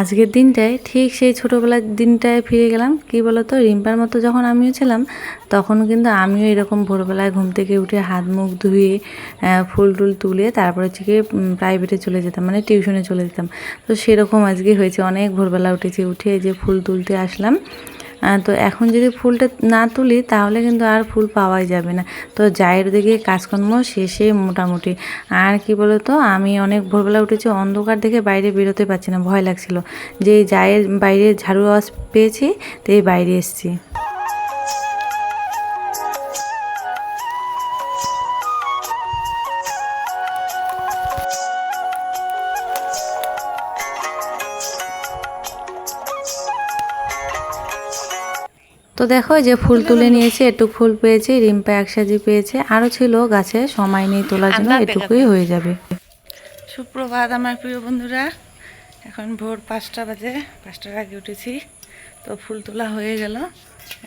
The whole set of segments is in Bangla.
আজকের দিনটায় ঠিক সেই ছোটোবেলার দিনটায় ফিরে গেলাম। কি বলতো? রিম্পার মতো যখন আমিও ছিলাম, তখন কিন্তু আমিও এরকম ভোরবেলায় ঘুম থেকে উঠে হাত মুখ ধুয়ে ফুল টুল তুলে তারপরে হচ্ছে গিয়ে প্রাইভেটে চলে যেতাম মানে টিউশনে চলে যেতাম। তো সেরকম আজকে হয়েছে। অনেক ভোরবেলা উঠেছি, উঠে যে ফুল তুলতে আসলাম। তো এখন যদি ফুলটা না তুলি, তাহলে কিন্তু আর ফুল পাওয়াই যাবে না। তো যাইয়ের দিকে কাজকর্ম শেষে মোটামুটি। আর কি বলো তো আমি অনেক ভোরবেলা উঠেছি, অন্ধকার দেখে বাইরে বেরোতে পারছি না, ভয় লাগছিল। যে যাইয়ের বাইরে ঝাড়ু আওয়াজ পেয়েছি তো এই বাইরে এসেছি। তো দেখো যে ফুল তুলে নিয়েছি একটু ফুল পেয়েছি রিম্পা একসাজি পেয়েছে। আরও ছিল গাছে সময় নেই তোলার জন্য এটুকুই হয়ে যাবে। সুপ্রভাত আমার প্রিয় বন্ধুরা। এখন ভোর পাঁচটা বাজে পাঁচটার আগে উঠেছি। তো ফুল তোলা হয়ে গেল।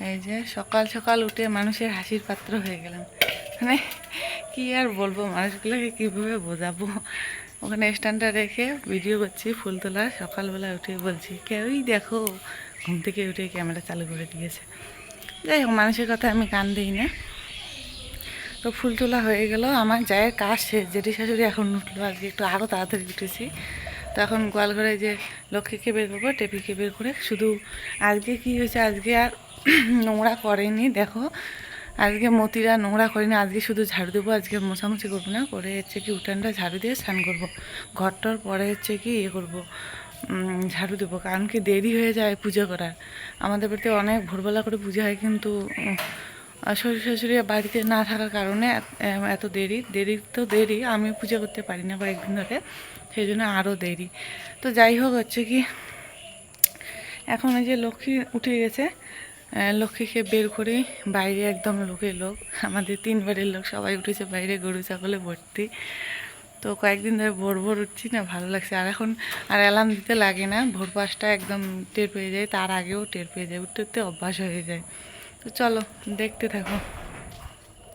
এই যে সকাল সকাল উঠে মানুষের হাসির পাত্র হয়ে গেলাম। মানে কি আর বলব মানুষগুলোকে কীভাবে বোঝাবো? ওখানে স্ট্যান্ডটা রেখে ভিডিও করছি ফুল তোলা সকালবেলা উঠে বলছি কেউই দেখো ঘুম থেকে উঠে ক্যামেরা চালু করে দিয়েছে। যাই হোক, মানুষের কথা আমি কান দিই না। তো ফুল তোলা হয়ে গেল। আমার জায়ের কাজ শেষ। জেঠি শাশুড়ি এখন উঠল। আজকে একটু আরও তাড়াতাড়ি উঠেছি। তো এখন গোয়াল ঘরে যে লক্ষ্মীকে বের করব, টেপিকে বের করে। শুধু আজকে কি হয়েছে? আজকে আর নোংরা করেনি। দেখো, আজকে মতিরা নোংরা করেনি। আজকে শুধু ঝাড়ু দেবো, আজকে মোছামুছি করব না। করে হচ্ছে কি উঠানটা ঝাড়ু দিয়ে স্নান করব। ঘরটার পরে হচ্ছে কি ইয়ে করব। ঝাড়ু দেবো, কারণ কি দেরি হয়ে যায় পুজো করার। আমাদের বাড়িতে অনেক ভোরবেলা করে পুজো হয়, কিন্তু শ্বশুর শাশুড়ি বাড়িতে না থাকার কারণে এত- দেরি। দেরি তো দেরি, আমি পুজো করতে পারি না কয়েকদিন ধরে, সেই জন্য আরও দেরি। তো যাই হোক, হচ্ছে কি, এখন এই যে লক্ষ্মী উঠে গেছে লক্ষ্মীকে বের করে বাইরে একদম লোকের লোক, আমাদের তিন বাড়ির লোক, সবাই উঠেছে বাইরে গরু, ছাগলে ভর্তি। তো কয়েকদিন ধরে ভোর ভোর উঠছি না, ভালো লাগছে। আর এখন আর অ্যালার্ম দিতে লাগে না, ভোর পাঁচটা একদম টের পেয়ে যায় তার আগেও টের পেয়ে যায় উঠতে উঠতে অভ্যাস হয়ে যায়। তো চলো, দেখতে থাকো।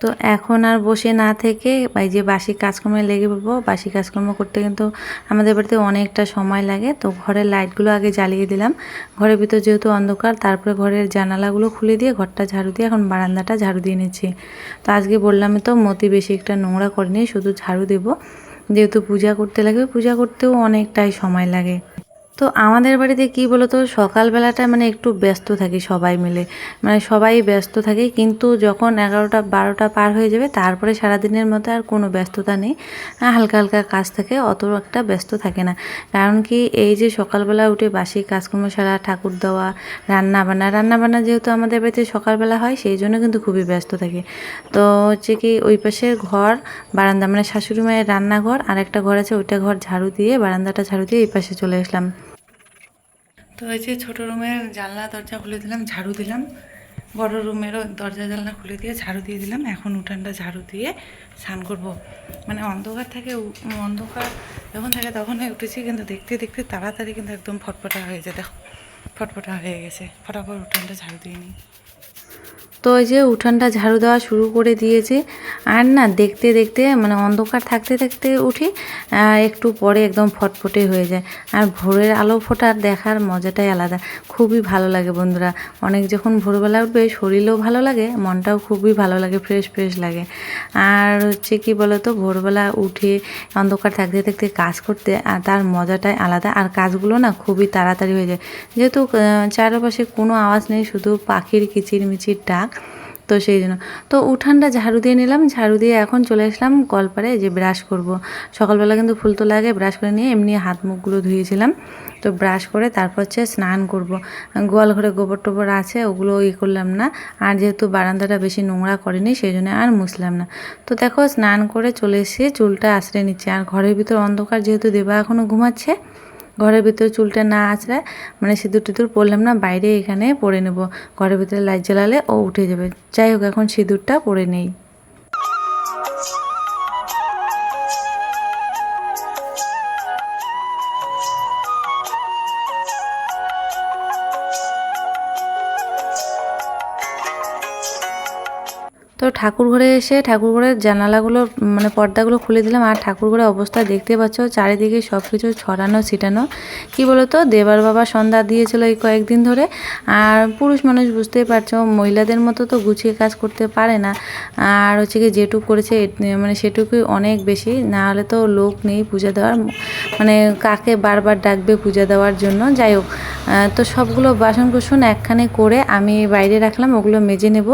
তো এখন আর বসে না থেকে এই যে বাসি কাজকর্মে লেগে পড়ব, বাসি কাজকর্ম করতে কিন্তু আমাদের বাড়িতে অনেকটা সময় লাগে। তো ঘরের লাইটগুলো আগে জ্বালিয়ে দিলাম। ঘরের ভিতর যেহেতু অন্ধকার, তারপরে ঘরের জানালাগুলো খুলে দিয়ে ঘরটা ঝাড়ু দিয়ে এখন বারান্দাটা ঝাড়ু দিয়ে নিচ্ছি। তো আজকে বললামই তো মতি বেশি একটা নোংরা করেনি, শুধু ঝাড়ু দেবো। যেহেতু পূজা করতে লাগবে পূজা করতেও অনেকটাই সময় লাগে। তো আমাদের বাড়িতে কি বলতো, সকালবেলাটা মানে একটু ব্যস্ত থাকি সবাই মিলে। মানে সবাই ব্যস্ত থাকে, কিন্তু যখন এগারোটা, বারোটা পার হয়ে যাবে, তারপরে সারাদিনের মতো আর কোনো ব্যস্ততা নেই। হালকা হালকা কাজ থাকে, অত একটা ব্যস্ত থাকে না। কারণ কি, এই যে সকালবেলা উঠে বাসি কাজকর্ম সারা, ঠাকুর দেওয়া, রান্না বান্না রান্না বান্না যেহেতু আমাদের বাড়িতে সকালবেলা হয়, সেই জন্য কিন্তু খুবই ব্যস্ত থাকে। তো হচ্ছে কি, ওই পাশের ঘর, বারান্দা মানে শাশুড়ি মায়ের রান্নাঘর আর একটা ঘর আছে, ওইটা ঘর ঝাড়ু দিয়ে, বারান্দাটা ঝাড়ু দিয়ে এই পাশে চলে আসলাম। তো এই যে ছোটো রুমের জানলা, দরজা খুলে দিলাম, ঝাড়ু দিলাম। বড় রুমেরও দরজা, জানলা খুলে দিয়ে ঝাড়ু দিয়ে দিলাম। এখন উঠানটা ঝাড়ু দিয়ে স্নান করব। মানে অন্ধকার থাকে অন্ধকার যখন থাকে তখনই উঠেছি, কিন্তু দেখতে দেখতে তাড়াতাড়ি কিন্তু একদম ফটফটা হয়ে যায়। দেখো, ফটফটা হয়ে গেছে। ফটাফট উঠানটা ঝাড়ু দিয়ে নিই। তো ওই যে উঠানটা ঝাড়ু দেওয়া শুরু করে দিয়েছে। আর না, দেখতে দেখতে মানে অন্ধকার থাকতে থাকতে উঠি একটু পরে একদম ফটফটে হয়ে যায়। আর ভোরের আলো ফোটার দেখার মজাটাই আলাদা। খুবই ভালো লাগে বন্ধুরা। অনেক যখন ভোরবেলা উঠবে, শরীরও ভালো লাগে, মনটাও খুবই ভালো লাগে, ফ্রেশ ফ্রেশ লাগে। আর হচ্ছে কি বলতো, ভোরবেলা উঠে অন্ধকার থাকতে থাকতে কাজ করতে, আর তার মজাটাই আলাদা। আর কাজগুলো না খুবই তাড়াতাড়ি হয়ে যায়। যেহেতু চারপাশে কোনো আওয়াজ নেই, শুধু পাখির কিচিরমিচির ডাক। তো সেই জন্য। তো উঠানটা ঝাড়ু দিয়ে নিলাম, ঝাড়ু দিয়ে এখন চলে আসলাম কলপারে যে ব্রাশ করব। সকালবেলা কিন্তু ফুল তোলা আগে ব্রাশ করে নিয়ে এমনি হাত মুখগুলো ধুয়েছিলাম। তো ব্রাশ করে তারপর হচ্ছে স্নান করব। গোয়াল ঘরে গোবর টোবর আছে, ওগুলো ই করলাম না। আর যেহেতু বারান্দাটা বেশি নোংরা করেনি, সেই জন্য আর মুছলাম না। তো দেখো স্নান করে চলে এসে চুলটা আশ্রয় নিচ্ছে। আর ঘরের ভিতর অন্ধকার যেহেতু দেবা এখনও ঘুমাচ্ছে ঘরের ভিতরে চুলটা না আঁচড়ায় মানে সিঁদুর টিঁদুর পরলাম না, বাইরে এখানে পরে নেব। ঘরের ভিতরে লাইট জ্বালালে ও উঠে যাবে। যাই হোক, এখন সিঁদুরটা পরে নেই। তো ঠাকুর ঘরে এসে ঠাকুর ঘরের জানালাগুলো মানে পর্দাগুলো খুলে দিলাম। আর ঠাকুর ঘরের অবস্থা দেখতে পাচ্ছ, চারিদিকে সব কিছু ছড়ানো, ছিটানো। কি বলতো, দেবার বাবা সন্ধ্যা দিয়েছিল এই কয়েকদিন ধরে। আর পুরুষ মানুষ বুঝতেই পারছ, মহিলাদের মতো তো গুছিয়ে কাজ করতে পারে না। আর হচ্ছে কি যেটুকু করেছে মানে সেটুকুই অনেক বেশি। না হলে তো লোক নেই পূজা দেওয়ার। মানে কাকে বারবার ডাকবে পূজা দেওয়ার জন্য? যাই হোক তো সবগুলো বাসন কুসন একখানে করে আমি বাইরে রাখলাম, ওগুলো মেজে নেব।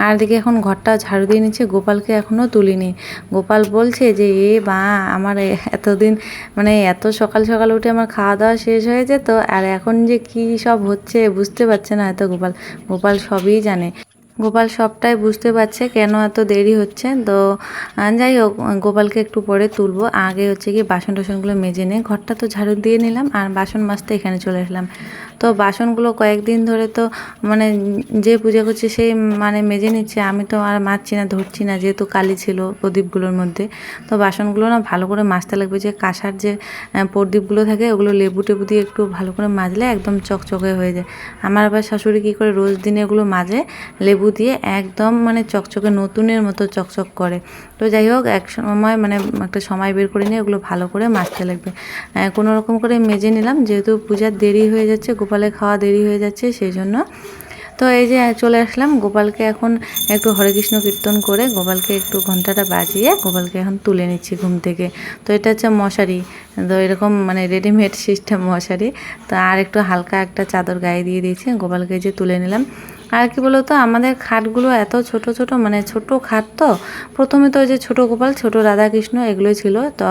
আর দিকে এখন ঘরটা ঝাড়ু দিয়ে নিচ্ছে, গোপালকে এখনও তুলিনি। গোপাল বলছে যে, এ বা আমার এতদিন মানে এত সকাল সকাল উঠে আমার খাওয়া দাওয়া শেষ হয়ে যেত আর এখন যে কি সব হচ্ছে বুঝতে পারছে না হয়তো গোপাল। গোপাল সবই জানে। গোপাল সবটাই বুঝতে পারছে কেন এত দেরি হচ্ছে। তো যাই হোক গোপালকে একটু পরে তুলবো। আগে হচ্ছে কি বাসন টাসনগুলো মেজে নিয়ে ঘরটা তো ঝাড়ু দিয়ে নিলাম আর বাসন মাজতে এখানে চলে আসলাম। তো, বাসনগুলো কয়েকদিন ধরে তো মানে যে পূজা করছে সেই মানে মেজে নিচ্ছে। আমি তো আর মাজছি না, ধরছি না, যেহেতু কালি ছিল প্রদীপগুলোর মধ্যে। তো, বাসনগুলো না ভালো করে মাজতে লাগবে। যে কাঁসার যে প্রদীপগুলো থাকে, ওগুলো লেবু টেবু দিয়ে একটু ভালো করে মাজলে একদম চকচকে হয়ে যায়। আমার আবার শাশুড়ি কী করে রোজ দিনে এগুলো মাজে, লেবু দিয়ে একদম মানে চকচকে নতুনের মতো চকচক করে। তো যাই হোক, এক সময় মানে একটা সময় বের করে নিয়ে ওগুলো ভালো করে মাছতে লাগবে। কোনো রকম করে মেজে নিলাম, যেহেতু পূজার দেরি হয়ে যাচ্ছে, গোপালে খাওয়া দেরি হয়ে যাচ্ছে সেই জন্য তো এই যে চলে আসলাম, গোপালকে এখন একটু হরে কৃষ্ণ কীর্তন করে গোপালকে একটু ঘন্টাটা বাজিয়ে গোপালকে এখন তুলে নিচ্ছি ঘুম থেকে। তো এটা হচ্ছে মশারি, তো এরকম মানে রেডিমেড সিস্টেম মশারি। তো আর একটু হালকা একটা চাদর গায়ে দিয়ে দিয়েছি, গোপালকে যে তুলে নিলাম। আর কি বলতো, আমাদের খাটগুলো এত ছোট ছোট মানে ছোট খাট তো, প্রথমে তো ওই যে ছোট গোপাল, ছোট রাধাকৃষ্ণ, এগুলোই ছিল। তো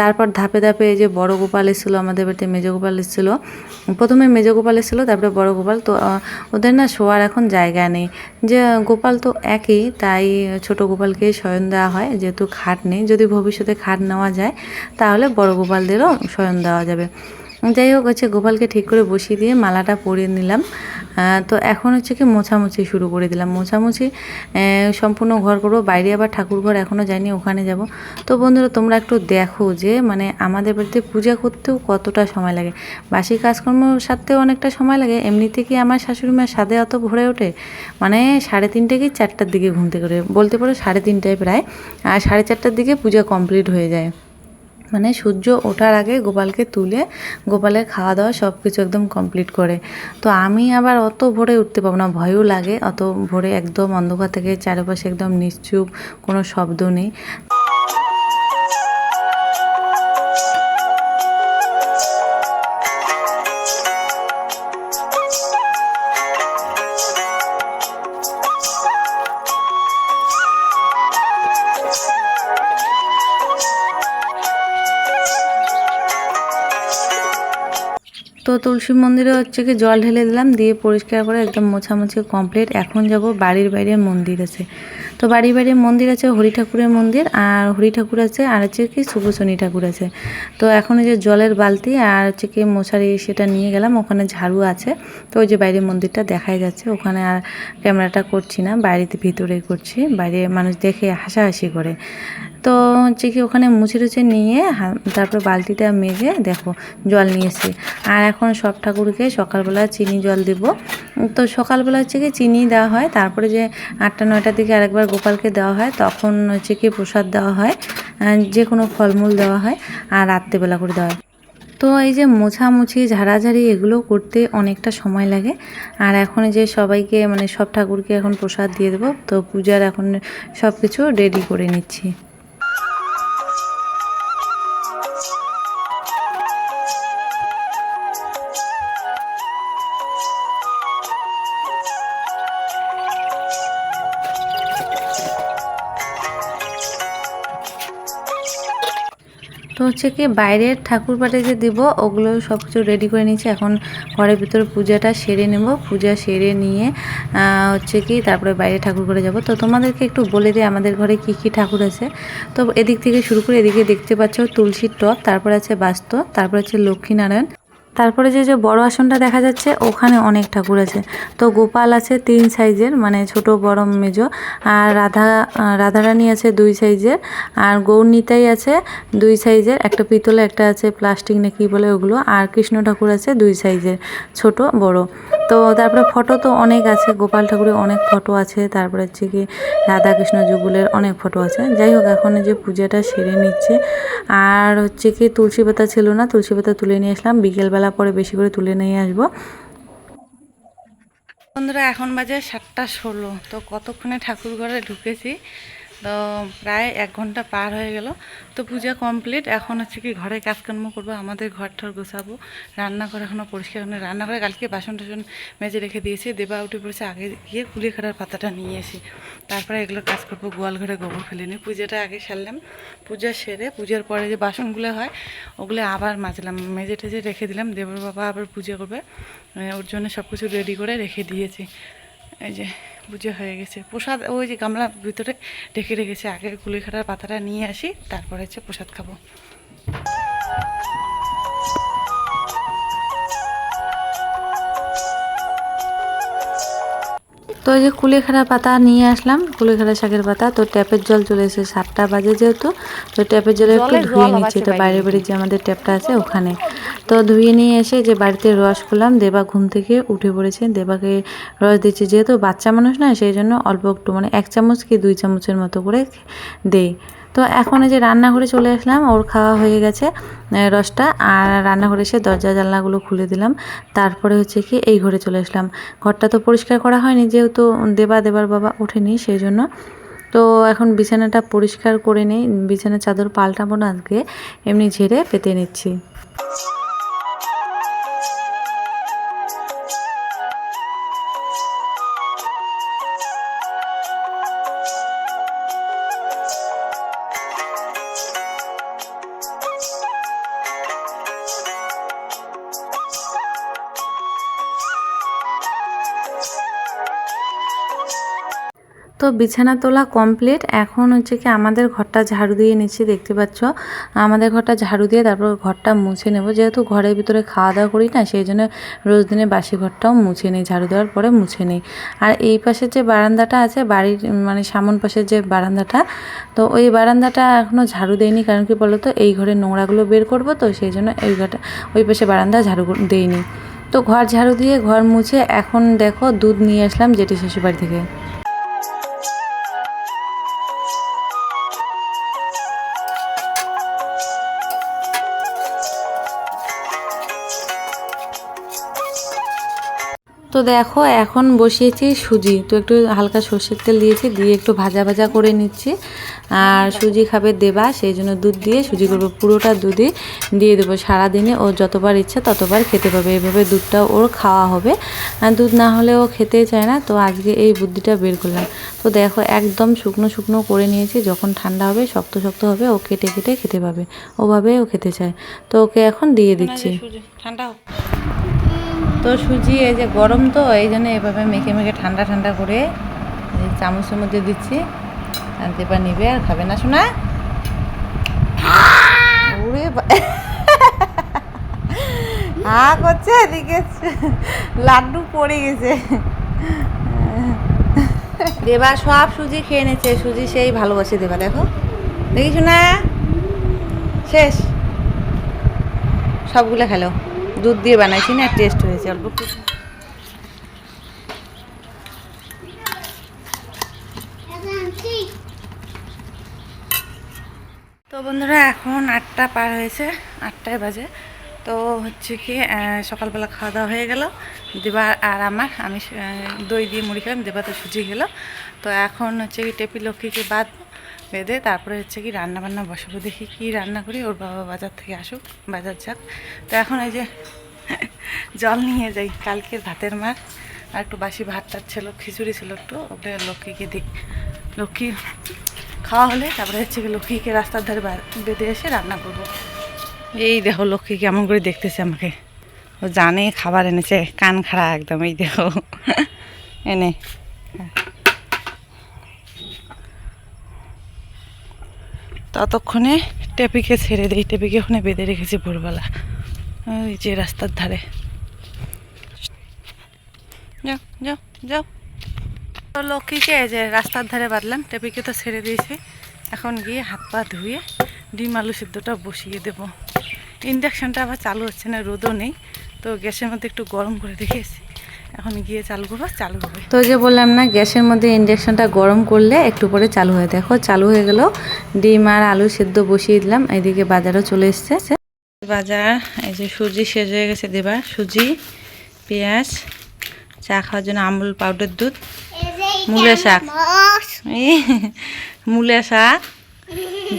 তারপর ধাপে ধাপে এই যে বড় গোপাল এসেছিল, আমাদের বাড়িতে মেজ গোপাল এসেছিল। প্রথমে মেজ গোপাল এসেছিল, তারপরে বড় গোপাল। তো ওদের না শোয়ার এখন জায়গা নেই। যে, গোপাল তো একই, তাই ছোট গোপালকে শয়ন দেওয়া হয়, যেহেতু খাট নেই। যদি ভবিষ্যতে খাট নেওয়া যায়, তাহলে বড় গোপালদেরও শয়ন দেওয়া যাবে। যাই হোক, হচ্ছে গোপালকে ঠিক করে বসিয়ে দিয়ে মালাটা পরিয়ে নিলাম। তো এখন হচ্ছে কি মোছামুছি শুরু করে দিলাম। মোছামুছি সম্পূর্ণ ঘর করব। বাইরে আবার ঠাকুর ঘর এখনও যাইনি, ওখানে যাব। তো বন্ধুরা, তোমরা একটু দেখো যে মানে আমাদের বাড়িতে পূজা করতেও কতটা সময় লাগে। বাসি কাজকর্ম সারতেও অনেকটা সময় লাগে। এমনিতে কি আমার শাশুড়ি মার সাথে অত ভরে ওঠে? মানে সাড়ে তিনটে কি চারটার দিকে ঘুম থেকে করে বলতে পারো সাড়ে তিনটায় প্রায়। আর সাড়ে চারটার দিকে পূজা কমপ্লিট হয়ে যায়। মানে সূর্য ওঠার আগে গোপালকে তুলে গোপালের খাওয়া দাওয়া সব কিছু একদম কমপ্লিট করে। তো আমি আবার অত ভোরে উঠতে পারব না, ভয়ও লাগে। অত ভোরে একদম অন্ধকার থেকে চারপাশে একদম নিশ্চুপ, কোনো শব্দ নেই। তো তুলসী মন্দিরে হচ্ছে কি জল ঢেলে দিলাম, দিয়ে পরিষ্কার করে একদম মোছামুছি কমপ্লিট এখন যাব বাড়ির বাইরে মন্দির আছে। তো বাড়ির বাইরে মন্দির আছে, হরি ঠাকুরের মন্দির, আর হরি ঠাকুর আছে, আর হচ্ছে কি শুভ ঠাকুর আছে। তো এখন যে জলের বালতি আর হচ্ছে কি মশারি সেটা নিয়ে গেলাম, ওখানে ঝাড়ু আছে। তো ওই যে বাইরে মন্দিরটা দেখাই যাচ্ছে, ওখানে আর ক্যামেরাটা করছি না বাড়িতে ভিতরে করছি, বাইরে মানুষ দেখে হাসাহাসি করে। তো হচ্ছে কি ওখানে মুছে টুছে নিয়ে তারপর বালতিটা মেজে দেখো, জল নিয়েছি আর এখন সব ঠাকুরকে সকালবেলা চিনি জল দিব। তো সকালবেলা হচ্ছে কি চিনি দেওয়া হয়, তারপরে যে আটটা নয়টার দিকে আরেকবার গোপালকে দেওয়া হয়, তখন হচ্ছে কি প্রসাদ দেওয়া হয় যে কোনো ফলমূল দেওয়া হয়, আর রাত্রেবেলা করে দেওয়া হয়। তো এই যে মোছামুছি, ঝাড়াঝাড়ি এগুলো করতে অনেকটা সময় লাগে। আর এখন যে সবাইকে মানে সব ঠাকুরকে এখন প্রসাদ দিয়ে দেবো, তো পূজার এখন সব কিছু রেডি করে নিচ্ছি। হচ্ছে কি, বাইরের ঠাকুর পাটে যে দিব, ওগুলো সব কিছু রেডি করে নিয়েছি। এখন ঘরের ভিতরে পূজাটা সেরে নেব। পূজা সেরে নিয়ে হচ্ছে কি, তারপরে বাইরে ঠাকুর করে যাব। তো তোমাদেরকে একটু বলে দিই, আমাদের ঘরে কি কি ঠাকুর আছে। তো এদিক থেকে শুরু করে এদিকে দেখতে পাচ্ছ তুলসীর টপ তারপর আছে বাস্ত তারপর আছে লক্ষ্মীনারায়ণ। তারপরে যে যে বড় আসনটা দেখা যাচ্ছে, ওখানে অনেক ঠাকুর আছে। তো গোপাল আছে তিন সাইজের মানে ছোট, বড়, মেজো। আর রাধা রাধারানী আছে দুই সাইজের। আর গৌরনীতাই আছে দুই সাইজের, একটা পিতলে, একটা আছে প্লাস্টিক না কি বলে ওগুলো। আর কৃষ্ণ ঠাকুর আছে দুই সাইজের, ছোট, বড়। তো তারপরে ফটো তো অনেক আছে, গোপাল ঠাকুরের অনেক ফটো আছে। তারপরে হচ্ছে কি রাধাকৃষ্ণ যুগলের অনেক ফটো আছে। যাই হোক, এখন যে পূজাটা সেরে নিচ্ছে। আর হচ্ছে কি তুলসী পাতা ছিল না, তুলসী পাতা তুলে নিয়ে আসলাম। বিকেলবেলা পরে বেশি করে তুলে নিয়ে আসব। বন্ধুরা, এখন বাজে সাতটা ষোলো, তো কতক্ষণে ঠাকুর ঘরে ঢুকেছি? তো প্রায় এক ঘণ্টা পার হয়ে গেল। তো পূজা কমপ্লিট এখন হচ্ছে কি ঘরে কাজকর্ম করব, আমাদের ঘর ঠর গোছাবো। রান্নাঘর এখনও পরিষ্কার হয়নি। রান্নাঘরে কালকে বাসন টাসন মেজে রেখে দিয়েছি। দেবা উঠে পড়েছে, আগে গিয়ে কুলি খাটার পাতাটা নিয়ে এসি তারপরে এগুলো কাজ করব, গোয়াল ঘরে গোবর ফেলে নিই। পূজাটা আগে সারলাম। পূজা সেরে, পূজার পরে যে বাসনগুলো হয়, ওগুলো আবার মাজলাম। মেজে টেজে রেখে দিলাম। দেবর বাবা আবার পূজা করবে। ওর জন্য সব কিছু রেডি করে রেখে দিয়েছি। এই যে পুজো হয়ে গেছে। প্রসাদ ওই যে গামলার ভিতরে রেখে রেখেছে। আগে কুলি খাটার পাতাটা নিয়ে আসি তারপরে হচ্ছে প্রসাদ খাব। তো এই যে কুলেখাড়া পাতা নিয়ে আসলাম কুলেখাড়া শাকের পাতা। তো ট্যাপের জল চলে এসেছে সাতটা বাজে যেহেতু তো ট্যাপের জলে একটু ধুয়ে নিচ্ছি। তো বাইরে বাড়ির যে আমাদের ট্যাপটা আছে ওখানে। তো ধুয়ে নিয়ে এসে যে বাড়িতে রস করলাম দেবা ঘুম থেকে উঠে পড়েছে। দেবাকে রস দিচ্ছে যেহেতু বাচ্চা মানুষ না সেই জন্য অল্প একটু মানে এক চামচ কি দুই চামচের মতো করে দেই। তো এখন যে রান্নাঘরে চলে আসলাম, ওর খাওয়া হয়ে গেছে রসটা। আর রান্নাঘরে এসে দরজা জানলাগুলো খুলে দিলাম। তারপরে হচ্ছে কি এই ঘরে চলে আসলাম। ঘরটা তো পরিষ্কার করা হয়নি, যেহেতু দেবা দেবার বাবা ওঠেনি, সেই জন্য। তো এখন বিছানাটা পরিষ্কার করে নিই, বিছানার চাদর পাল্টাবো না আজকে, এমনি ঝেড়ে পেতে নিচ্ছি। তো বিছানা তোলা কমপ্লিট এখন হচ্ছে কি আমাদের ঘরটা ঝাড়ু দিয়ে নিচ্ছি, দেখতে পাচ্ছ? আমাদের ঘরটা ঝাড়ু দিয়ে তারপর ঘরটা মুছে নেব। যেহেতু ঘরের ভিতরে খাওয়া দাওয়া করি না, সেই জন্য রোজ দিনে বাসি ঘরটাও মুছে নিই, ঝাড়ু দেওয়ার পরে মুছে নিই। আর এই পাশের যে বারান্দাটা আছে, বাড়ির মানে সামন পাশের যে বারান্দাটা, তো ওই বারান্দাটা এখনও ঝাড়ু দেয়নি কারণ কি বলতো? এই ঘরে নোংরাগুলো বের করব, তো সেই জন্য এই ঘরটা, ওই পাশে বারান্দা ঝাড়ু দেইনি। তো ঘর ঝাড়ু দিয়ে ঘর মুছে এখন দেখো দুধ নিয়ে আসলাম জেঠি শ্বশুরবাড়ি থেকে। তো দেখো, এখন বসিয়েছি সুজি। তো একটু হালকা সর্ষের তেল দিয়েছি, দিয়ে একটু ভাজা ভাজা করে নিচ্ছি। আর সুজি খাবে দেবা, সেই জন্য দুধ দিয়ে সুজি করব। পুরোটা দুধই দিয়ে দেবো সারাদিনে। ও যতবার ইচ্ছা ততবার খেতে পাবে। এভাবে দুধটা ওর খাওয়া হবে। আর দুধ না হলে ও খেতেই চায় না। তো আজকে এই বুদ্ধিটা বের করলাম। তো দেখো, একদম শুকনো শুকনো করে নিয়েছি। যখন ঠান্ডা হবে, শক্ত শক্ত হবে, ও কেটে কেটে খেতে পাবে। ওভাবে ও খেতে চায়। তো ওকে এখন দিয়ে দিচ্ছি। ঠান্ডা তো সুজি, এই যে গরম তো, এই জন্য এভাবে মেখে মেখে ঠান্ডা ঠান্ডা করে চামচের মধ্যে দিচ্ছি। দেবা নিবে আর খাবে না শোনা হা করছে এদিকে? লাড্ডু পড়ে গেছে। দেবা সব সুজি খেয়ে নিচ্ছে সুজি সেই ভালোবাসে দেবা, দেখো। দেখিস না শেষ। সবগুলো খেলো। দুধ দিয়ে বানাইছি না টেস্ট হয়েছে, অল্প। তো বন্ধুরা, এখন আটটা পার হয়েছে, আটটায় বাজে। তো হচ্ছে কি সকালবেলা খাওয়া দাওয়া হয়ে গেল। দেবা আর আমার, আমি দই দিয়ে মুড়ি খেলাম দেবা তো সুজি গেল তো এখন হচ্ছে কি, টেপি লক্ষ্মীকে বাদ বেঁধে তারপরে হচ্ছে কি রান্না বান্না বসাবো, দেখি কি রান্না করি, ওর বাবা বাজার থেকে আসুক, বাজার যাক। তো এখন এই যে জল নিয়ে যাই, কালকের ভাতের মার, আর একটু বাসি ভাত টাত ছিল, খিচুড়ি ছিল একটু ওটা লক্ষ্মীকে দিই। লক্ষ্মী খাওয়া হলে তারপরে হচ্ছে কি লক্ষ্মীকে রাস্তার ধারে বেঁধে এসে রান্না করব। এই দেখো লক্ষ্মী কেমন করে দেখতেছে আমাকে। ও জানে, খাবার এনেছে, কান খাড়া একদম, এই দেখো। এনে। ততক্ষণে টেপিকে ছেড়ে দিই। টেপিকে ওখানে বেঁধে রেখেছি ভোরবেলা। ওই যে রাস্তার ধারে। যাও যাও যাও। তো লক্ষ্মীকে যে রাস্তার ধারে বাঁধলাম টেপিকে তো ছেড়ে দিয়েছি। এখন গিয়ে হাত পা ধুয়ে ডিম আলু সিদ্ধটা বসিয়ে দেব। ইন্ডাকশানটা আবার চালু হচ্ছে না, রোদও নেই। তো গ্যাসের মধ্যে একটু গরম করে রেখেছি। এখন গিয়ে চালু করব চালু হবে। তো যে বললাম না গ্যাসের মধ্যে ইন্ডাকশনটা গরম করলে একটু পরে চালু হয়ে। দেখো চালু হয়ে গেল। ডিম আর আলু সেদ্ধ বসিয়ে দিলাম। এইদিকে বাজারও চলে এসছে। বাজার এই যে সুজি শেষ হয়ে গেছে দেবার। সুজি পেঁয়াজ চা খাওয়ার জন্য আমুল পাউডার দুধ মূলা শাক। মূলা শাক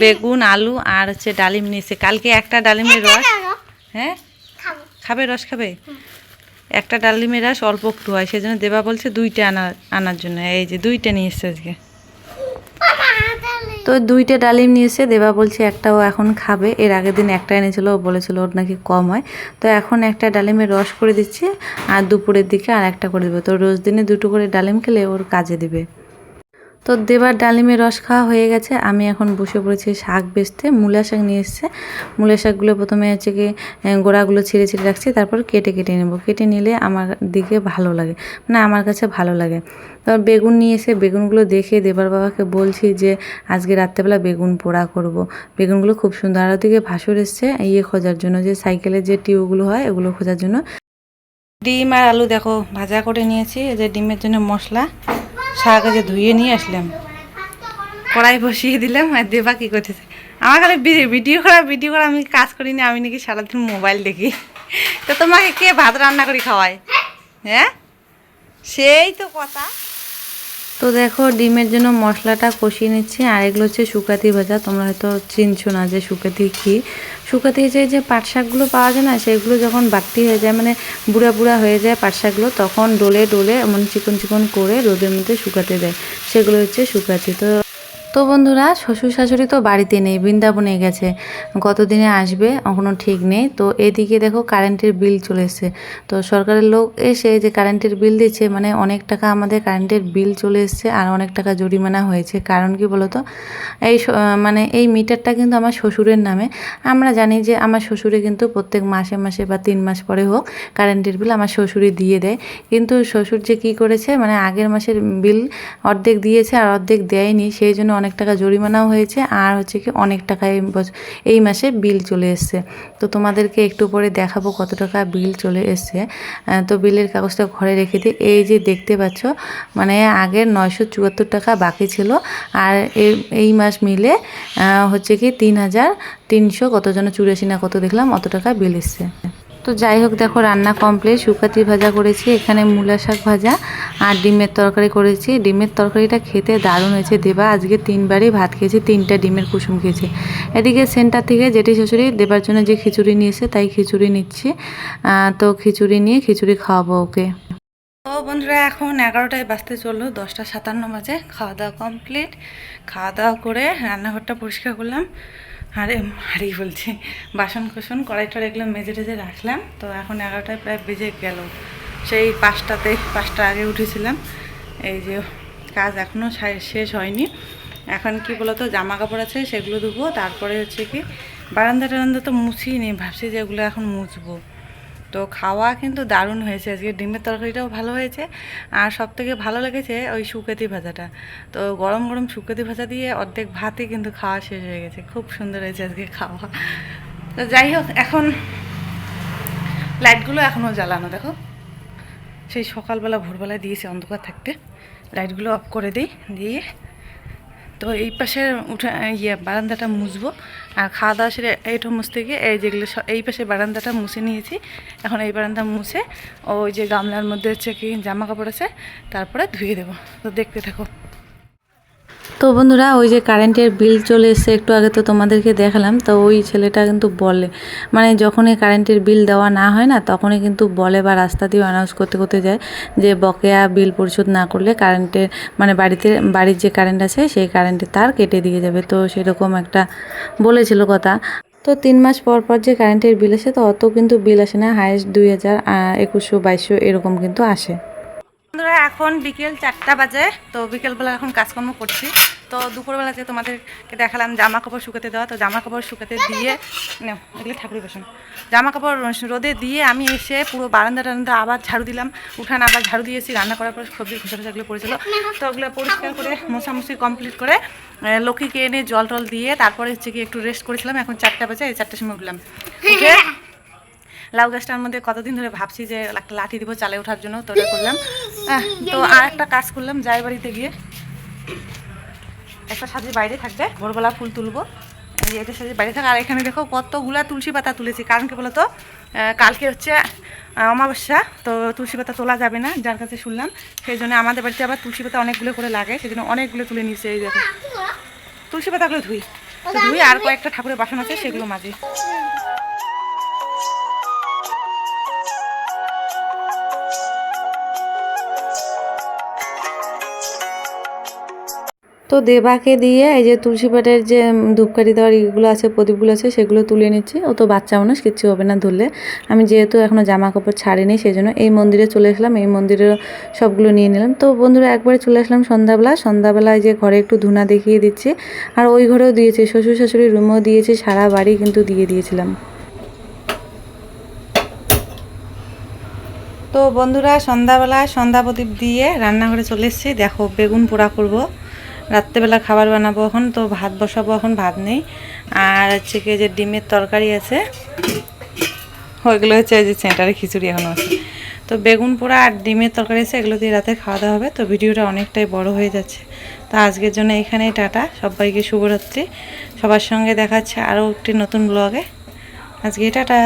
বেগুন আলু আর হচ্ছে ডালিম নিয়েছে। কালকে একটা ডালিমের রস। হ্যাঁ? খাবে। রস খাবে? একটা ডালিমের রাস অল্প একটু হয়, সেজন্য দেবা বলছে দুইটা আনা, আনার জন্য। এই যে দুইটা নিয়ে এসছে আজকে। তো দুইটা ডালিম নিয়েছে দেবা বলছে একটাও এখন খাবে। এর আগের দিন একটা এনেছিল, ও বলেছিল ওর নাকি কম হয়। তো এখন একটা ডালিমের রস করে দিচ্ছে, আর দুপুরের দিকে আর একটা করে দেবে। তো রোজ দিনে দুটো করে ডালিম খেলে ওর কাজে দিবে। তো দেবার ডালিমের রস খাওয়া হয়ে গেছে। আমি এখন বসে পড়েছি শাক বেচতে। মূলা শাক নিয়ে এসছে। মূলা শাকগুলো প্রথমে হচ্ছে কি গোড়াগুলো ছিঁড়ে ছিঁড়ে রাখছি, তারপর কেটে কেটে নেব। কেটে নিলে আমার দিকে ভালো লাগে মানে আমার কাছে ভালো লাগে। তারপর বেগুন নিয়ে এসে বেগুনগুলো দেখে দেবার বাবাকে বলছি যে, আজকে রাত্রেবেলা বেগুন পোড়া করব। বেগুনগুলো খুব সুন্দর। আর ওদিকে ভাসুর এসছে ইয়ে খোঁজার জন্য, যে সাইকেলের যে টিউবগুলো হয় এগুলো খোঁজার জন্য। ডিম আর আলু দেখো, ভাজা করে নিয়েছি যে ডিমের জন্য মশলা। শাক যে ধুয়ে নিয়ে আসলাম। কড়াই বসিয়ে দিলাম আর দেবা কী করতেছে? আমার খালি ভিডিও করা ভিডিও করা, আমি কাজ করি না আমি নাকি সারাদিন মোবাইল দেখি। তো তোমাকে কে ভাত রান্না করি খাওয়ায়? হ্যাঁ? সেই তো কথা। তো দেখো, ডিমের জন্য মশলাটা কষিয়ে নিচ্ছি, আর এগুলো হচ্ছে শুকাতি ভাজা। তোমরা হয়তো চিনছো না যে শুকাতি কি। শুকাতি যে যে পাট শাকগুলো পাওয়া যায় না, সেগুলো যখন বাড়তি হয়ে যায় মানে বুড়া বুড়া হয়ে যায় পাট শাকগুলো, তখন ডোলে ডোলে এমন চিকন চিকন করে রোদের মধ্যে শুকাতে দেয়। সেগুলো হচ্ছে শুকাতি। তো তো বন্ধুরা শ্বশুর শাশুড়ি তো বাড়িতে নেই, বৃন্দাবনে গেছে। কতদিনে আসবে এখনও ঠিক নেই। তো এদিকে দেখো কারেন্টের বিল চলে এসছে। তো সরকারের লোক এসে যে কারেন্টের বিল দিচ্ছে মানে অনেক টাকা আমাদের কারেন্টের বিল চলে এসছে আর অনেক টাকা জরিমানা হয়েছে। কারণ কি বলতো? এই মানে এই মিটারটা কিন্তু আমার শ্বশুরের নামে। আমরা জানি যে আমার শ্বশুরে কিন্তু প্রত্যেক মাসে মাসে বা তিন মাস পরে হোক কারেন্টের বিল আমার শ্বশুরই দিয়ে দেয়। কিন্তু শ্বশুর যে কী করেছে মানে আগের মাসের বিল অর্ধেক দিয়েছে আর অর্ধেক দেয়নি। সেই জন্য অনেক টাকা জরিমানাও হয়েছে আর হচ্ছে কি অনেক টাকা এই এই মাসে বিল চলে এসছে। তো তোমাদেরকে একটু পরে দেখাবো কত টাকা বিল চলে এসছে। তো বিলের কাগজটা ঘরে রেখে দিই। এই যে দেখতে পাচ্ছ মানে আগের নয়শো চুয়াত্তর টাকা বাকি ছিল আর এই মাস মিলে হচ্ছে কি তিন হাজার তিনশো কত যেন চুরাশি না কত দেখলাম, অত টাকা বিল এসছে। তো যাই হোক, দেখো রান্না কমপ্লিট শুকাতি ভাজা করেছি, এখানে মূলা শাক ভাজা আর ডিমের তরকারি করেছি। ডিমের তরকারিটা খেতে দারুণ হয়েছে দেবা। আজকে তিনবারই ভাত খেয়েছি, তিনটা ডিমের কুসুম খেয়েছে। এদিকে সেন্টার থেকে জেঠি শ্বশুরি দেবার জন্য যে খিচুড়ি নিয়েছে তাই খিচুড়ি নিচ্ছি। তো খিচুড়ি নিয়ে খিচুড়ি খাওয়াবো ওকে। তো বন্ধুরা, এখন এগারোটায় বাজতে চলল, দশটা সাতান্ন বাজে। খাওয়া দাওয়া কমপ্লিট খাওয়া দাওয়া করে রান্নাঘরটা পরিষ্কার করলাম। আরে হারি বলছি বাসন কুসন কড়াই টড়াই এগুলো মেজে টেজে রাখলাম। তো এখন এগারোটায় প্রায় বেজে গেল। সেই পাঁচটাতে, পাঁচটা আগে উঠেছিলাম। এই যে কাজ এখনও শেষ হয়নি। এখন কি বলতো জামা কাপড় আছে, সেগুলো ধুবো। তারপরে হচ্ছে কি বারান্দা টারান্দা তো মুছিয়ে নি। ভাবছি যে এগুলো এখন মুছবো। তো খাওয়া কিন্তু দারুণ হয়েছে। আজকে ডিমের তরকারিটাও ভালো হয়েছে। আর সব থেকে ভালো লেগেছে ওই শুকাতি ভাজাটা। তো গরম গরম শুকাতি ভাজা দিয়ে অর্ধেক ভাতই কিন্তু খাওয়া শেষ হয়ে গেছে। খুব সুন্দর হয়েছে আজকে খাওয়া। তো যাই হোক, এখন লাইটগুলো এখনও জ্বালানো, দেখো। সেই সকালবেলা ভোরবেলা দিয়েছে অন্ধকার থাকতে। লাইটগুলো অফ করে দিই, দিয়ে তো এই পাশে উঠে ইয়ে বারান্দাটা মুছবো। আর খাওয়া দাওয়া সেরে এইটা মুছতে গিয়ে এই যেগুলো এই পাশে বারান্দাটা মুছে নিয়েছি। এখন এই বারান্দা মুছে ওই যে গামলার মধ্যে হচ্ছে কি জামা কাপড় আছে, তারপরে ধুয়ে দেবো। তো দেখতে থাকো। তো বন্ধুরা, ওই যে কারেন্টের বিল চলে এসছে, একটু আগে তো তোমাদেরকে দেখালাম, তো ওই ছেলেটা কিন্তু বলে। মানে যখনই কারেন্টের বিল দেওয়া না হয় না, তখনই কিন্তু বলে বা রাস্তা দিয়ে অ্যানাউন্স করতে করতে যায় যে বকেয়া বিল পরিশোধ না করলে কারেন্টের মানে বাড়িতে, বাড়ির যে কারেন্ট আছে, সেই কারেন্টের তার কেটে দিয়ে যাবে। তো সেরকম একটা বলেছিল কথা। তো তিন মাস পর পর যে কারেন্টের বিল আসে, তো অত কিন্তু বিল আসে না হায়েস্ট দুই হাজার একুশশো বাইশশো এরকম কিন্তু আসে। বন্ধুরা, এখন বিকেল চারটা বাজে, তো বিকেলবেলা এখন কাজকর্ম করছি। তো দুপুরবেলাতে তোমাদেরকে দেখালাম জামা কাপড় শুকাতে দেওয়া, তো জামা কাপড় শুকাতে দিয়ে এগুলো ঠাকুরের বাসন। জামা কাপড় রোদে দিয়ে আমি এসে পুরো বারান্দা টারান্দা আবার ঝাড়ু দিলাম। উঠান আবার ঝাড়ু দিয়েছি, রান্না করার পর সবজি খোসা টোসাগুলো পড়েছিল। তো ওগুলো পরিষ্কার করে, মোছামুছি কমপ্লিট করে লক্ষ্মীকে এনে জল টল দিয়ে তারপরে হচ্ছে কি একটু রেস্ট করেছিলাম। এখন চারটা বাজে, এই চারটার সময় উঠলাম। উঠে লাউ গাছটার মধ্যে কতদিন ধরে ভাবছি যে লাঠি দিব চালে ওঠার জন্য তো ওটা করলাম। তো আর একটা কাজ করলাম যাই বাড়িতে গিয়ে একটা সাজে বাইরে থাকবে ভোরবেলা ফুল তুলবো। এটা সাজে বাইরে থাকে আর এখানে দেখো কতগুলা তুলসী পাতা তুলেছি। কারণ কি বলতো কালকে হচ্ছে অমাবস্যা তো তুলসী পাতা তোলা যাবে না যার কাছে শুনলাম। সেই জন্য আমাদের বাড়িতে আবার তুলসী পাতা অনেকগুলো করে লাগে সেই জন্য অনেকগুলো তুলে নিচ্ছে এই দেখো। তুলসী পাতাগুলো ধুই। ধুই আর কয়েকটা ঠাকুরের বাসন আছে সেগুলো মাঝে তো দেবাকে দিয়ে এই যে তুলসী পাটের যে ধূপকাঠি দেওয়ার ইগুলো আছে, প্রদীপগুলো আছে, সেগুলো তুলে নিচ্ছি। ও তো বাচ্চা মানুষ, কিচ্ছু হবে না ধরলে। আমি যেহেতু এখনও জামা কাপড় ছাড়িনি সেই জন্য এই মন্দিরে চলে আসলাম। এই মন্দিরে সবগুলো নিয়ে নিলাম। তো বন্ধুরা, একবারে চলে আসলাম সন্ধ্যাবেলা। সন্ধ্যাবেলায় যে ঘরে একটু ধুনা দেখিয়ে দিচ্ছি। আর ওই ঘরেও দিয়েছি শ্বশুর শাশুড়ির রুমেও দিয়েছি, সারা বাড়ি কিন্তু দিয়ে দিয়েছিলাম। তো বন্ধুরা, সন্ধ্যাবেলায় সন্ধ্যা প্রদীপ দিয়ে রান্নাঘরে চলে এসেছি। দেখো, বেগুন পোড়া করব। রাত্রেবেলা খাবার বানাবো এখন, তো ভাত বসাবো এখন, ভাত নেই। আর হচ্ছে কি যে ডিমের তরকারি আছে, ওইগুলো হচ্ছে যে সেন্টারে খিচুড়ি এখনও আছে। তো বেগুন পোড়া আর ডিমের তরকারি আছে, এগুলো দিয়ে রাতে খাওয়া দাওয়া হবে। তো ভিডিওটা অনেকটাই বড় হয়ে যাচ্ছে। তো আজকের জন্য এখানেই টাটা। সবাইকে শুভরাত্রি। সবার সঙ্গে দেখাচ্ছে আরও একটি নতুন ব্লগে আজকে টাটা।